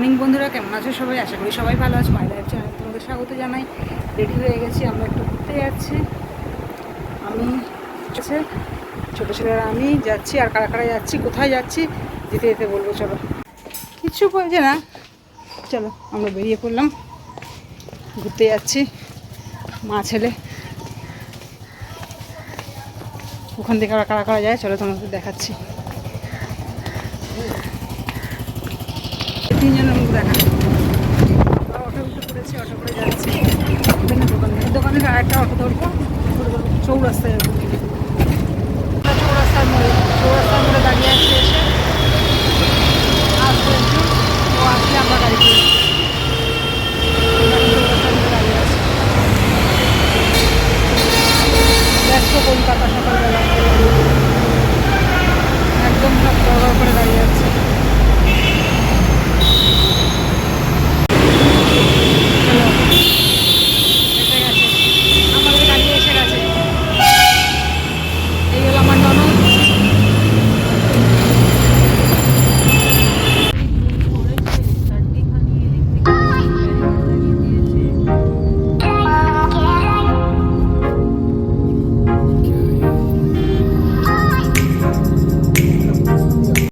Morning বন্ধুরা, কেমন আছো সবাই? আশা করি সবাই ভালো আছে। মাই লাইফ চ্যানেল তোমাদের স্বাগত জানাই। রেডি হয়ে গেছি, আমরা একটু ঘুরতে যাচ্ছি। আমি আছে, ছোটো ছেলেরা আমি যাচ্ছি, আর কারা কারা যাচ্ছি, কোথায় যাচ্ছি, যেতে যেতে বলব, চলো। কিচ্ছু বলছে না। চলো, আমরা বেরিয়ে পড়লাম। ঘুরতে যাচ্ছি, মা, ছেলে। ওখান থেকে আর কারা কারা যায়, চলো তোমাদের দেখাচ্ছি। তিনজনের মুখ দেখা। অটো অটো করে যাচ্ছি। দোকানে। দোকানে আরেকটা অটো ধরবো। চৌরাস্তায় চৌরাস্তার মোড়ে। চৌরাস্তার মোড়ে দাঁড়িয়ে আছি এসে। আসব একটু ও আসলে আমরা গাড়ি কলকাতা সকালবেলা।